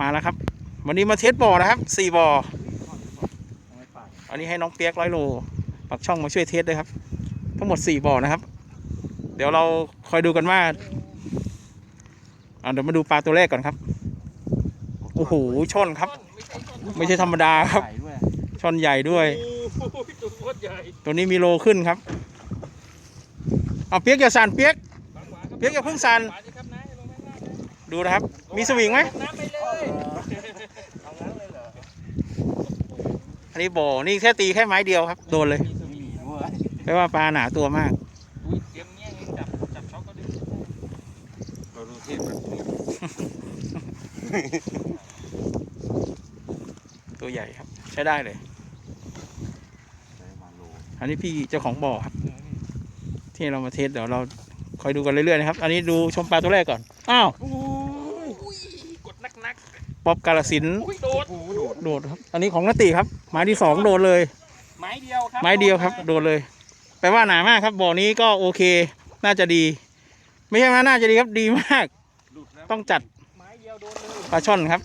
มาแล้วครับ วันนี้มาเทสบ่อนะครับสี่บ่ออันนี้ให้น้องเปียกร้อยโลปักช่องมาช่วยเทสด้วยครับ ทั้งหมดสี่บ่อนะครับ เดี๋ยวเราคอยดูกันว่าอ่าเดี๋ยวมาดูปลาตัวแรกก่อนครับโอ้โหช่อนครับ ไม่ใช่ธรรมดาครับ ช่อนใหญ่ด้วย ตัวนี้มีโลขึ้นครับเอาเปียกอย่าสั่นเปียกเปียกอย่าเพิ่งสั่นขวานดูนะครับ มีสวิงไหม ลงน้ำไปเลย เอางั้นเลยเหรอ อันนี้บ่อนี่แค่ตีแค่ไม้เดียวครับ โดนเลยมีสมีวิงด้วยแปลว่าปลาหนาตัวมากอุ้ยเตรียมเงี้ยเองจับจับช็อกก็ได้เราดูเทียบแบบนี้ตัวใหญ่ครับ ใช้ได้เลยได้มาโลอันนี้พี่เจ้าของบ่อครับ ที่เรามาเทสเดี๋ยวเราคอยดูกันเรื่อยๆนะครับ อันนี้ดูชมปลาตัวแรกก่อน อ้าวโอ้ยกดนักนักป๊อบกาลสินธุ์ๆอุ้ยโดด โอ้โหโดดโดดครับ อันนี้ของนติครับไม้ที่สองโดดเลย ไม้เดียวครับไม้เดียวครับ โดดเลย แปลว่าหนามากครับ บ่อนี้ก็โอเค น่าจะดี ไม่ใช่ว่าน่าจะดีครับดีมาก หลุดแล้วต้องจัดไม้เดียวโดนเลยปลาช่อนครับ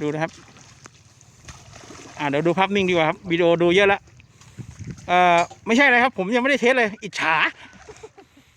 ดูนะครับ อ่าเดี๋ยวดูภาพนิ่งดีกว่าครับวิดีโอดูเยอะแล้วเอ่อไม่ใช่อะไรครับ ผมยังไม่ได้เทสเลย อิจฉา